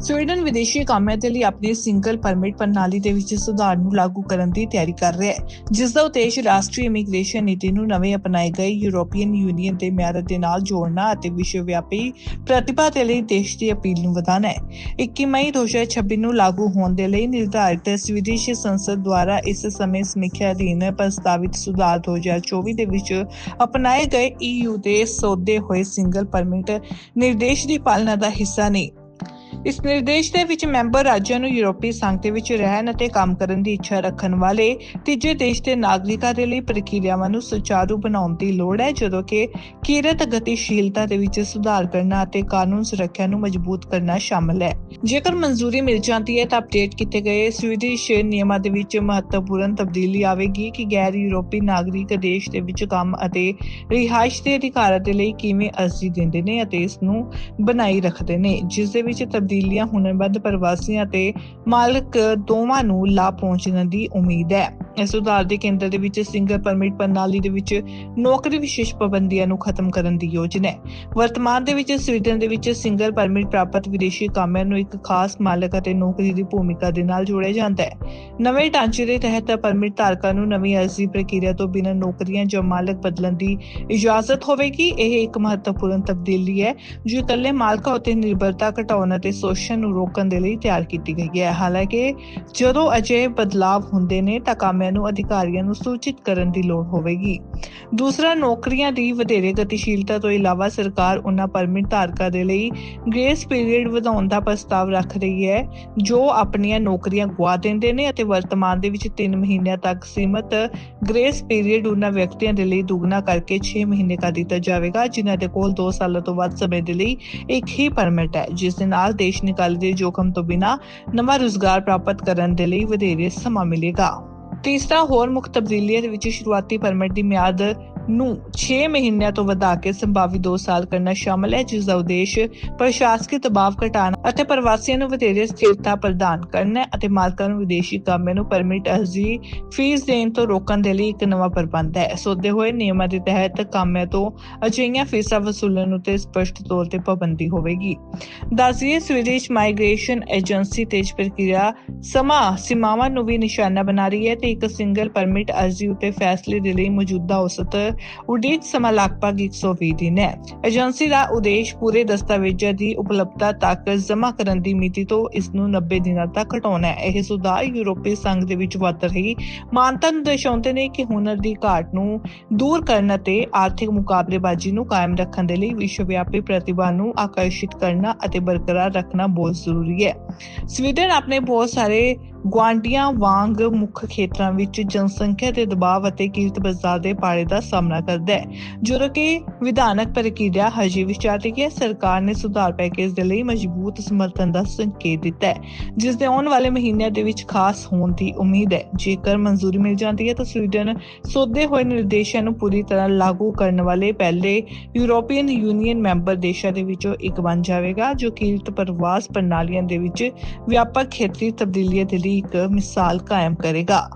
Sweden ਵਿਦੇਸ਼ੀ ਕਾਮਿਆਂ ਦੇ ਲਈ ਆਪਣੀ ਸਿੰਗਲ ਪਰਮਿਟ ਪ੍ਰਣਾਲੀ ਦੇ ਵਿੱਚ ਸੁਧਾਰ ਨੂੰ ਲਾਗੂ ਕਰਨ ਦੀ ਤਿਆਰੀ ਕਰ ਰਿਹਾ ਹੈ, ਜਿਸ ਦਾ ਉਦੇਸ਼ ਰਾਸ਼ਟਰੀ ਇਮੀਗ੍ਰੇਸ਼ਨ ਨੀਤੀ ਨੂੰ ਨਵੇਂ ਅਪਣਾਏ ਗਏ ਯੂਰੋਪੀਅਨ ਯੂਨੀਅਨ ਦੇ ਮਿਆਰਾਂ ਦੇ ਨਾਲ ਜੋੜਨਾ ਅਤੇ ਵਿਸ਼ਵ ਵਿਆਪੀ ਪ੍ਰਤਿਭਾ ਦੇ ਲਈ ਦੇਸ਼ ਦੀ ਅਪੀਲ ਨੂੰ ਵਧਾਉਣਾ ਹੈ। 21 ਮਈ 2026 ਨੂੰ ਲਾਗੂ ਹੋਣ ਦੇ ਲਈ ਨਿਰਧਾਰਿਤ ਸਵੀਡਿਸ਼ ਸੰਸਦ ਦੁਆਰਾ ਇਸ ਸਮੇਂ ਸਮੀਖਿਆ ਅਧੀਨ ਪ੍ਰਸਤਾਵਿਤ ਸੁਧਾਰ 2024 ਦੇ ਵਿੱਚ ਅਪਣਾਏ ਗਏ ਈਯੂ ਦੇ ਸੋਧੇ ਹੋਏ ਸਿੰਗਲ ਪਰਮਿਟ ਨਿਰਦੇਸ਼ ਦੀ ਪਾਲਣਾ ਦਾ ਹਿੱਸਾ ਨਹੀਂ ਇਸ ਨਿਰਦੇਸ਼ ਦੇ ਵਿੱਚ ਮੈਂਬਰ ਰਾਜਾਂ ਨੂੰ ਯੂਰਪੀ ਸੰਘ ਦੇ ਵਿੱਚ ਰਹਿਣ ਅਤੇ ਕੰਮ ਕਰਨ ਦੀ ਇੱਛਾ ਰੱਖਣ ਵਾਲੇ ਤੀਜੇ ਦੇਸ਼ ਦੇ ਨਾਗਰਿਕਾਂ ਦੇ ਲਈ ਪ੍ਰਕਿਰਿਆਵਾਂ ਨੂੰ ਸੁਚਾਰੂ ਬਣਾਉਣ ਦੀ ਲੋੜ ਹੈ, ਜਦੋਂ ਕਿ ਕਿਰਤ ਗਤੀਸ਼ੀਲਤਾ ਦੇ ਵਿੱਚ ਸੁਧਾਰ ਕਰਨਾ ਅਤੇ ਕਾਨੂੰਨ ਸੁਰੱਖਿਆ ਨੂੰ ਮਜ਼ਬੂਤ ਕਰਨਾ ਸ਼ਾਮਲ ਹੈ। ਜੇਕਰ ਮਨਜ਼ੂਰੀ ਮਿਲ ਜਾਂਦੀ ਹੈ, ਤਾਂ ਅਪਡੇਟ ਕੀਤੇ ਗਏ ਸਵੀਡਿਸ਼ ਨਿਯਮਾਂ ਦੇ ਵਿੱਚ ਮਹੱਤਵਪੂਰਨ ਤਬਦੀਲੀ ਆਵੇਗੀ ਕਿ ਗੈਰ ਯੂਰਪੀ ਨਾਗਰਿਕ ਦੇਸ਼ ਦੇ ਵਿੱਚ ਕੰਮ ਅਤੇ ਰਿਹਾਇਸ਼ ਦੇ ਅਧਿਕਾਰਾਂ ਦੇ ਲਈ ਕਿਵੇਂ ਅਰਜ਼ੀ ਦਿੰਦੇ ਨੇ ਅਤੇ ਇਸ ਨੂੰ ਬਣਾਈ ਰੱਖਦੇ ਨੇ, ਜਿਸ ਦੇ ਵਿੱਚ ਤਬਦੀਲੀਆਂ ਹੁਨਰਬੰਦ ਪ੍ਰਵਾਸੀਆਂ ਤੇ ਮਾਲਕ ਦੋਵਾਂ ਨੂੰ ਲਾਭ ਪਹੁੰਚਣ ਦੀ ਉਮੀਦ ਹੈ। ਇਸ ਸੁਧਾਰ ਦੇ ਕੇਂਦਰ ਦੇ ਵਿੱਚ ਸਿੰਗਲ ਪਰਮਿਟ ਪ੍ਰਣਾਲੀ ਦੇ ਵਿੱਚ ਨੌਕਰੀ ਵਿਸ਼ੇਸ਼ ਪਾਬੰਦੀਆਂ ਨੂੰ ਖਤਮ ਕਰਨ ਦੀ ਯੋਜਨਾ ਹੈ। ਵਰਤਮਾਨ ਦੇ ਵਿੱਚ ਸਵੀਡਨ ਦੇ ਵਿੱਚ ਸਿੰਗਲ ਪਰਮਿਟ ਪ੍ਰਾਪਤ ਵਿਦੇਸ਼ੀ ਕਾਮਿਆਂ ਨੂੰ ਇੱਕ ਖਾਸ ਮਾਲਕ ਅਤੇ ਨੌਕਰੀ ਦੀ ਭੂਮਿਕਾ ਦੇ ਨਾਲ ਜੋੜਿਆ ਜਾਂਦਾ ਹੈ। ਨਵੇਂ ਢਾਂਚੇ ਦੇ ਤਹਿਤ ਪਰਮਿਟ ਧਾਰਕਾਂ ਨੂੰ ਨਵੀਂ ਅਰਜ਼ੀ ਪ੍ਰਕਿਰਿਆ ਤੋਂ ਬਿਨਾਂ ਨੌਕਰੀਆਂ ਜਾਂ ਮਾਲਕ ਬਦਲਣ ਦੀ ਇਜਾਜ਼ਤ ਹੋਵੇਗੀ। ਇਹ ਇੱਕ ਮਹੱਤਵਪੂਰਨ ਤਬਦੀਲੀ ਹੈ, ਜੋ ਇਕੱਲੇ ਮਾਲਕਾਂ ਉੱਤੇ ਨਿਰਭਰਤਾ ਘਟਾਉਣ ਅਤੇ ਸ਼ੋਸ਼ਣ ਨੂੰ ਰੋਕਣ ਦੇ ਲਈ ਤਿਆਰ ਕੀਤੀ ਗਈ ਹੈ। ਹਾਲਾਂਕਿ, ਜਦੋਂ ਅਜਿਹੇ ਬਦਲਾਵ ਹੁੰਦੇ ਨੇ, ਤਾਂ ਕਾਮਿਆਂ ਨੂੰ ਅਧਿਕਾਰੀਆਂ ਨੂੰ ਸੂਚਿਤ ਕਰਨ ਦੀ ਲੋੜ ਹੋਵੇਗੀ। ਦੂਸਰਾ, ਨੌਕਰੀਆਂ ਦੀ ਵਧੇਰੇ ਗਤੀਸ਼ੀਲਤਾ ਤੋਂ ਇਲਾਵਾ ਸਰਕਾਰ ਉਹਨਾਂ ਪਰਮਿਟ ਧਾਰਕਾਂ ਦੇ ਲਈ ਗ੍ਰੇਸ ਪੀਰੀਅਡ ਵਧਾਉਣ ਦਾ ਪ੍ਰਸਤਾਵ ਰੱਖ ਰਹੀ ਹੈ, ਜੋ ਆਪਣੀਆਂ ਨੌਕਰੀਆਂ ਗਵਾ ਦਿੰਦੇ ਨੇ ਅਤੇ ਵਰਤਮਾਨ ਦੇ ਵਿੱਚ 3 ਮਹੀਨਿਆਂ ਤੱਕ ਸੀਮਤ ਗ੍ਰੇਸ ਪੀਰੀਅਡ ਉਹਨਾਂ ਵਿਅਕਤੀਆਂ ਦੇ ਲਈ ਦੁੱਗਣਾ ਕਰਕੇ 6 ਮਹੀਨੇ ਕਰ ਦਿੱਤਾ ਜਾਵੇਗਾ, ਜਿਨ੍ਹਾਂ ਦੇ ਕੋਲ 2 ਸਾਲਾਂ ਤੋਂ ਵੱਧ ਸਮੇਂ ਦੇ ਲਈ ਇੱਕ ਹੀ ਪਰਮਿਟ ਹੈ, ਜਿਸ ਦੇ ਨਾਲ ਦੇਸ਼ ਨਿਕਾਲੇ ਦੇ ਜੋਖਮ ਤੋਂ ਬਿਨਾਂ ਨਵਾਂ ਰੁਜ਼ਗਾਰ ਪ੍ਰਾਪਤ ਕਰਨ ਦੇ ਲਈ ਵਧੇਰੇ ਸਮਾਂ ਮਿਲੇਗਾ। ਤੀਸਰਾ ਹੋਰ ਮੁੱਖ ਤਬਦੀਲੀਆਂ ਦੇ ਵਿੱਚ ਸ਼ੁਰੂਆਤੀ ਪਰਮਿਟ ਦੀ ਮਿਆਦ ਨੂੰ 6 ਮਹੀਨਿਆਂ ਤੋਂ ਵਧਾ ਕੇ ਸੰਭਾਵੀ 2 ਸਾਲ ਕਰਨਾ ਸ਼ਾਮਲ ਹੈ, ਜਿਸ ਦਾ ਉਦੇਸ਼ ਪ੍ਰਸ਼ਾਸਕੀ ਦਬਾਅ ਘਟਾਉਣਾ ਅਤੇ ਪ੍ਰਵਾਸੀਆਂ ਨੂੰ ਵਧੇਰੇ ਸਥਿਰਤਾ ਪ੍ਰਦਾਨ ਕਰਨਾ ਅਤੇ ਮਾਲਕਾਂ ਨੂੰ ਵਿਦੇਸ਼ੀ ਕਾਮਿਆਂ ਨੂੰ ਪਰਮਿਟ ਅਰਜ਼ੀ ਫੀਸ ਦੇਣ ਤੋਂ ਰੋਕਣ ਦੇ ਲਈ ਇੱਕ ਨਵਾਂ ਪ੍ਰਬੰਧ ਹੈ। ਸੋਧੇ ਹੋਏ ਨਿਯਮਾਂ ਦੇ ਤਹਿਤ ਕਾਮਿਆਂ ਤੋਂ ਅਜਿਹੀਆਂ ਫੀਸਾਂ ਵਸੂਲਣ ਉਤੇ ਸਪਸ਼ਟ ਤੌਰ ਤੇ ਪਾਬੰਦੀ ਹੋਵੇਗੀ। ਦੱਸਈਏ ਸਵੀਡਿਸ਼ ਮਾਈਗ੍ਰੇਸ਼ਨ ਏਜੰਸੀ ਤੇਜ ਪ੍ਰਕਿਰਿਆ ਸਮਾਂ ਸੀਮਾਵਾਂ ਨੂੰ ਵੀ ਨਿਸ਼ਾਨਾ ਬਣਾ ਰਹੀ ਹੈ ਤੇ ਇੱਕ ਸਿੰਗਲ ਪਰਮਿਟ ਅਰਜ਼ੀ ਉਤੇ ਫੈਸਲੇ ਦੇ ਲਈ ਮੌਜੂਦਾ ਔਸਤ ਉਡੀਕ ਸਮਾਂ ਲਗਭਗ 120 ਦਿਨ ਹੈ। ਏਜੰਸੀ ਦਾ ਉਦੇਸ਼ ਪੂਰੇ ਦਸਤਾਵੇਜ਼ਾਂ ਦੀ ਉਪਲਬਧਤਾ ਤੱਕ ਜਮ੍ਹਾਂ ਕਰਨ ਦੀ ਮਿਤੀ ਤੋਂ ਇਸ ਨੂੰ 90 ਦਿਨਾਂ ਤੱਕ ਘਟਾਉਣਾ ਹੈ। ਇਹ ਸੁਧਾਰ ਯੂਰਪੀ ਸੰਘ ਦੇ ਵਿੱਚ ਵੱਧ ਰਹੀ ਮਾਨਤਾ ਨੂੰ ਦਰਸਾਉਂਦੇ ਨੇ ਕਿ ਹੁਨਰ ਦੀ ਘਾਟ ਨੂੰ ਦੂਰ ਕਰਨ ਅਤੇ ਆਰਥਿਕ ਮੁਕਾਬਲੇਬਾਜ਼ੀ ਨੂੰ ਕਾਇਮ ਰੱਖਣ ਦੇ ਲਈ ਵਿਸ਼ਵਵਿਆਪੀ ਪ੍ਰਤਿਭਾ ਨੂੰ ਆਕਰਸ਼ਿਤ ਕਰਨਾ ਅਤੇ ਬਰਕਰਾਰ ਰੱਖਣਾ ਬਹੁਤ ਜ਼ਰੂਰੀ ਹੈ। ਸਵੀਡਨ ਆਪਣੇ ਬਹੁਤ ਸਾਰੇ ਗੁਆਂਢੀਆਂ ਵਾਂਗ ਮੁੱਖ ਖੇਤਰਾਂ ਵਿੱਚ ਜਨਸੰਖਿਆ ਦੇ ਦਬਾਅ ਅਤੇ ਕੀਮਤ ਬਾਜ਼ਾਰ ਦੇ ਪਾੜੇ ਦਾ ਸਾਹਮਣਾ ਕਰਦਾ ਹੈ। ਜਦੋਂ ਕਿ ਵਿਧਾਨਕ ਪ੍ਰਕਿਰਿਆ ਹਜੇ ਵਿਚਾਰਦੀ ਹੈ। ਸਰਕਾਰ ਨੇ ਸੁਧਾਰ ਪੈਕੇਜ ਦੇ ਲਈ ਮਜ਼ਬੂਤ ਸਮਰਥਨ ਦਾ ਸੰਕੇਤ ਦਿੱਤਾ ਹੈ, ਜਿਸ ਦੇ ਆਉਣ ਵਾਲੇ ਮਹੀਨਿਆਂ ਦੇ ਵਿੱਚ ਖਾਸ ਹੋਣ ਦੀ ਉਮੀਦ ਹੈ। ਜੇਕਰ ਮਨਜ਼ੂਰੀ ਮਿਲ ਜਾਂਦੀ ਹੈ ਤਾਂ ਸਵੀਡਨ ਸੋਧੇ ਹੋਏ ਨਿਰਦੇਸ਼ਾਂ ਨੂੰ ਪੂਰੀ ਤਰ੍ਹਾਂ ਲਾਗੂ ਕਰਨ ਵਾਲੇ ਪਹਿਲੇ ਯੂਰੋਪੀਅਨ ਯੂਨੀਅਨ ਮੈਂਬਰ ਦੇਸ਼ਾਂ ਦੇ ਵਿੱਚੋਂ ਇੱਕ ਬਣ ਜਾਵੇਗਾ, ਜੋ ਕੀਮਤ ਪ੍ਰਵਾਸ ਪ੍ਰਣਾਲੀਆਂ ਦੇ ਵਿੱਚ ਵਿਆਪਕ ਖੇਤਰੀ ਤਬਦੀਲੀਆਂ ਦੇ ਲਈ ਇੱਕ ਮਿਸਾਲ ਕਾਇਮ ਕਰੇਗਾ।